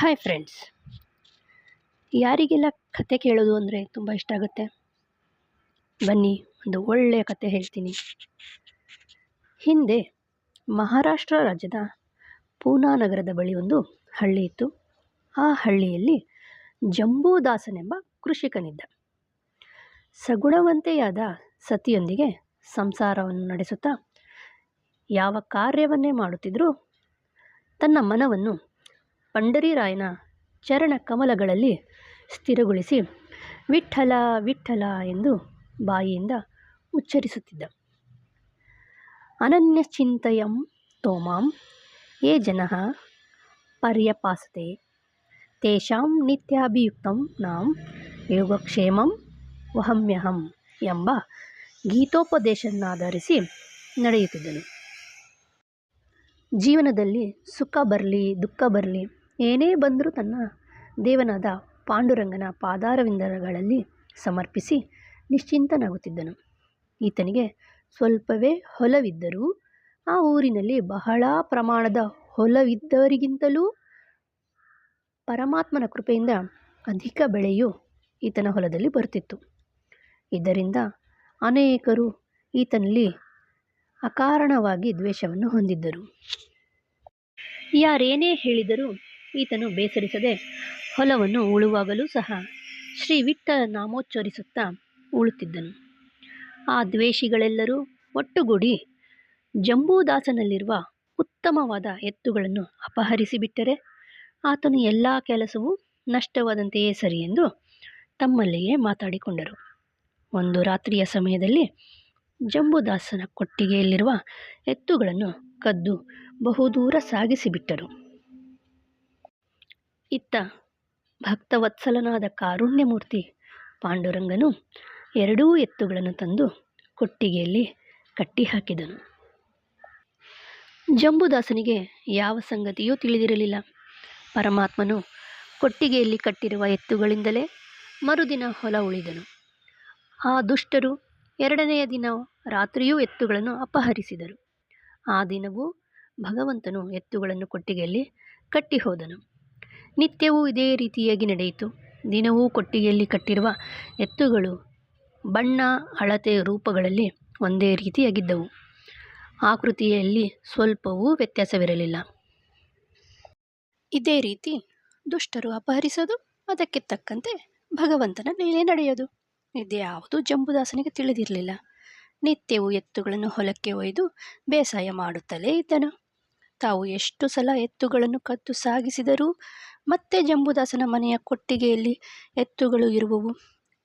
Hi friends ಯಾರಿಗೆಲ್ಲ ಕತೆ ಕೇಳೋದು ಅಂದರೆ ತುಂಬ ಇಷ್ಟ ಆಗುತ್ತೆ? ಬನ್ನಿ, ಒಂದು ಒಳ್ಳೆಯ ಕತೆ ಹೇಳ್ತೀನಿ. ಹಿಂದೆ ಮಹಾರಾಷ್ಟ್ರ ರಾಜ್ಯದ ಪೂನಾ ನಗರದ ಬಳಿ ಒಂದು ಹಳ್ಳಿ ಇತ್ತು. ಆ ಹಳ್ಳಿಯಲ್ಲಿ ಜಂಬೂದಾಸನೆಂಬ ಕೃಷಿಕನಿದ್ದ. ಸಗುಣವಂತೆಯಾದ ಸತಿಯೊಂದಿಗೆ ಸಂಸಾರವನ್ನು ನಡೆಸುತ್ತಾ ಯಾವ ಕಾರ್ಯವನ್ನೇ ಮಾಡುತ್ತಿದ್ದರೂ ತನ್ನ ಮನವನ್ನು ಪಂಡರೀರಾಯನ ಚರಣ ಕಮಲಗಳಲ್ಲಿ ಸ್ಥಿರಗೊಳಿಸಿ ವಿಠ್ಠಲ ವಿಠ್ಠಲ ಎಂದು ಬಾಯಿಯಿಂದ ಉಚ್ಚರಿಸುತ್ತಿದ್ದ. ಅನನ್ಯಚಿಂತಯಂ ತೋಮಾಂ ಯೇ ಜನ, ಪರ್ಯಪಾಸತೆ, ತೇಷಾಂ ನಿತ್ಯಾಭಿಯುಕ್ತಂ ನಾಂ, ಯೋಗಕ್ಷೇಮಂ ವಹಮ್ಯಹಂ ಎಂಬ ಗೀತೋಪದೇಶನ್ನಾಧರಿಸಿ ನಡೆಯುತ್ತಿದ್ದನು. ಜೀವನದಲ್ಲಿ ಸುಖ ಬರಲಿ, ದುಃಖ ಬರಲಿ ಏನೇ ಬಂದರೂ ತನ್ನ ದೇವನಾದ ಪಾಂಡುರಂಗನ ಪಾದಾರವಿಂದಗಳಲ್ಲಿ ಸಮರ್ಪಿಸಿ ನಿಶ್ಚಿಂತನಾಗುತ್ತಿದ್ದನು. ಈತನಿಗೆ ಸ್ವಲ್ಪವೇ ಹೊಲವಿದ್ದರೂ ಆ ಊರಿನಲ್ಲಿ ಬಹಳ ಪ್ರಮಾಣದ ಹೊಲವಿದ್ದವರಿಗಿಂತಲೂ ಪರಮಾತ್ಮನ ಕೃಪೆಯಿಂದ ಅಧಿಕ ಬೆಳೆಯು ಈತನ ಹೊಲದಲ್ಲಿ ಬರುತ್ತಿತ್ತು. ಇದರಿಂದ ಅನೇಕರು ಈತನಲ್ಲಿ ಅಕಾರಣವಾಗಿ ದ್ವೇಷವನ್ನು ಹೊಂದಿದ್ದರು. ಯಾರೇನೇ ಹೇಳಿದರೂ ಈತನು ಬೇಸರಿಸದೆ ಹೊಲವನ್ನು ಉಳುವಾಗಲೂ ಸಹ ಶ್ರೀ ವಿಟ್ಟ ನಾಮೋಚ್ಚರಿಸುತ್ತಾ ಉಳುತ್ತಿದ್ದನು. ಆ ದ್ವೇಷಿಗಳೆಲ್ಲರೂ ಒಟ್ಟುಗೂಡಿ ಜಂಬೂದಾಸನಲ್ಲಿರುವ ಉತ್ತಮವಾದ ಎತ್ತುಗಳನ್ನು ಅಪಹರಿಸಿಬಿಟ್ಟರೆ ಆತನು ಎಲ್ಲ ಕೆಲಸವೂ ನಷ್ಟವಾದಂತೆಯೇ ಸರಿ ಎಂದು ತಮ್ಮಲ್ಲಿಯೇ ಮಾತಾಡಿಕೊಂಡರು. ಒಂದು ರಾತ್ರಿಯ ಸಮಯದಲ್ಲಿ ಜಂಬುದಾಸನ ಕೊಟ್ಟಿಗೆಯಲ್ಲಿರುವ ಎತ್ತುಗಳನ್ನು ಕದ್ದು ಬಹುದೂರ ಸಾಗಿಸಿಬಿಟ್ಟರು. ಇತ್ತ ಭಕ್ತವತ್ಸಲನಾದ ಕಾರುಣ್ಯಮೂರ್ತಿ ಪಾಂಡುರಂಗನು ಎರಡೂ ಎತ್ತುಗಳನ್ನು ತಂದು ಕೊಟ್ಟಿಗೆಯಲ್ಲಿ ಕಟ್ಟಿಹಾಕಿದನು. ಜಂಬುದಾಸನಿಗೆ ಯಾವ ಸಂಗತಿಯೂ ತಿಳಿದಿರಲಿಲ್ಲ. ಪರಮಾತ್ಮನು ಕೊಟ್ಟಿಗೆಯಲ್ಲಿ ಕಟ್ಟಿರುವ ಎತ್ತುಗಳಿಂದಲೇ ಮರುದಿನ ಹೊಲ ಉಳಿದನು. ಆ ದುಷ್ಟರು ಎರಡನೆಯ ದಿನ ರಾತ್ರಿಯೂ ಎತ್ತುಗಳನ್ನು ಅಪಹರಿಸಿದರು. ಆ ದಿನವೂ ಭಗವಂತನು ಎತ್ತುಗಳನ್ನು ಕೊಟ್ಟಿಗೆಯಲ್ಲಿ ಕಟ್ಟಿ ಹೋದನು ನಿತ್ಯವೂ ಇದೇ ರೀತಿಯಾಗಿ ನಡೆಯಿತು. ದಿನವೂ ಕೊಟ್ಟಿಗೆಯಲ್ಲಿ ಕಟ್ಟಿರುವ ಎತ್ತುಗಳು ಬಣ್ಣ, ಅಳತೆ ರೂಪಗಳಲ್ಲಿ ಒಂದೇ ರೀತಿಯಾಗಿದ್ದವು. ಆಕೃತಿಯಲ್ಲಿ ಸ್ವಲ್ಪವೂ ವ್ಯತ್ಯಾಸವಿರಲಿಲ್ಲ. ಇದೇ ರೀತಿ ದುಷ್ಟರು ಅಪಹರಿಸೋದು, ಅದಕ್ಕೆ ತಕ್ಕಂತೆ ಭಗವಂತನ ಮೇಲೆ ನಡೆಯೋದು. ಇದ್ಯಾವುದು ಜಂಬುದಾಸನಿಗೆ ತಿಳಿದಿರಲಿಲ್ಲ. ನಿತ್ಯವೂ ಎತ್ತುಗಳನ್ನು ಹೊಲಕ್ಕೆ ಒಯ್ದು ಬೇಸಾಯ ಮಾಡುತ್ತಲೇ ಇದ್ದನು. ತಾವು ಎಷ್ಟು ಸಲ ಎತ್ತುಗಳನ್ನು ಕದ್ದು ಸಾಗಿಸಿದರೂ ಮತ್ತೆ ಜಂಬುದಾಸನ ಮನೆಯ ಕೊಟ್ಟಿಗೆಯಲ್ಲಿ ಎತ್ತುಗಳು ಇರುವವು.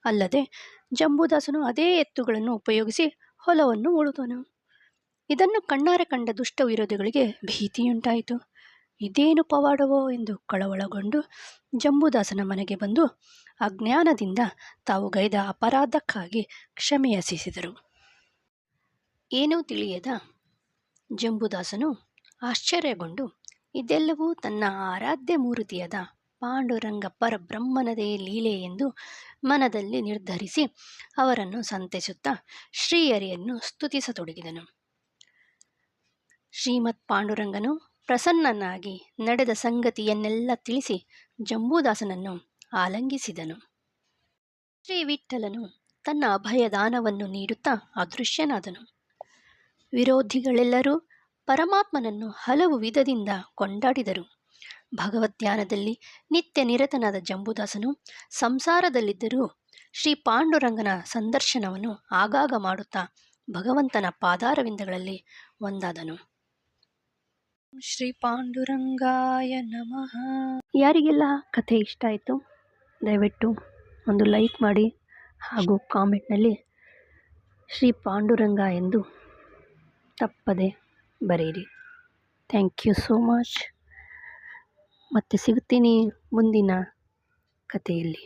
ಅಲ್ಲದೆ ಜಂಬುದಾಸನು ಅದೇ ಎತ್ತುಗಳನ್ನು ಉಪಯೋಗಿಸಿ ಹೊಲವನ್ನು ಉಳಿದನು. ಇದನ್ನು ಕಣ್ಣಾರೆ ಕಂಡ ದುಷ್ಟ ವಿರೋಧಿಗಳಿಗೆ ಭೀತಿಯುಂಟಾಯಿತು. ಇದೇನು ಪವಾಡವೋ ಎಂದು ಕಳವಳಗೊಂಡು ಜಂಬುದಾಸನ ಮನೆಗೆ ಬಂದು ಅಜ್ಞಾನದಿಂದ ತಾವು ಗೈದ ಅಪರಾಧಕ್ಕಾಗಿ ಕ್ಷಮೆಯಾಚಿಸಿದರು ಏನೂ ತಿಳಿಯದ ಜಂಬುದಾಸನು ಆಶ್ಚರ್ಯಗೊಂಡು ಇದೆಲ್ಲವೂ ತನ್ನ ಆರಾಧ್ಯ ಮೂರ್ತಿಯಾದ ಪಾಂಡುರಂಗ ಪರಬ್ರಹ್ಮನದೇ ಲೀಲೆ ಎಂದು ಮನದಲ್ಲಿ ನಿರ್ಧರಿಸಿ ಅವರನ್ನು ಸಂತೈಸುತ್ತಾ ಶ್ರೀಹರಿಯನ್ನು ಸ್ತುತಿಸತೊಡಗಿದನು. ಶ್ರೀಮತ್ ಪಾಂಡುರಂಗನು ಪ್ರಸನ್ನನಾಗಿ ನಡೆದ ಸಂಗತಿಯನ್ನೆಲ್ಲ ತಿಳಿಸಿ ಜಂಬೂದಾಸನನ್ನು ಆಲಂಗಿಸಿದನು. ಶ್ರೀ ವಿಠಲನು ತನ್ನ ಅಭಯದಾನವನ್ನು ನೀಡುತ್ತಾ ಅದೃಶ್ಯನಾದನು. ವಿರೋಧಿಗಳೆಲ್ಲರೂ ಪರಮಾತ್ಮನನ್ನು ಹಲವು ವಿಧದಿಂದ ಕೊಂಡಾಡಿದರು. ಭಗವದ್ಧ್ಯಾನದಲ್ಲಿ ನಿತ್ಯ ನಿರತನಾದ ಜಂಬುದಾಸನು ಸಂಸಾರದಲ್ಲಿದ್ದರೂ ಶ್ರೀ ಪಾಂಡುರಂಗನ ಸಂದರ್ಶನವನ್ನು ಆಗಾಗ ಮಾಡುತ್ತಾ ಭಗವಂತನ ಪಾದಾರವಿಂದಗಳಲ್ಲಿ ಒಂದಾದನು. ಶ್ರೀ ಪಾಂಡುರಂಗಾಯ ನಮಃ. ಯಾರಿಗೆಲ್ಲ ಕಥೆ ಇಷ್ಟ ಆಯಿತು ದಯವಿಟ್ಟು ಒಂದು ಲೈಕ್ ಮಾಡಿ ಹಾಗೂ ಕಾಮೆಂಟ್ನಲ್ಲಿ ಶ್ರೀ ಪಾಂಡುರಂಗ ಎಂದು ತಪ್ಪದೆ ಬರೆಯಿರಿ ಥ್ಯಾಂಕ್ ಯು ಸೋ ಮಚ್ ಮತ್ತೆ ಸಿಗುತ್ತೀನಿ ಮುಂದಿನ ಕಥೆಯಲ್ಲಿ.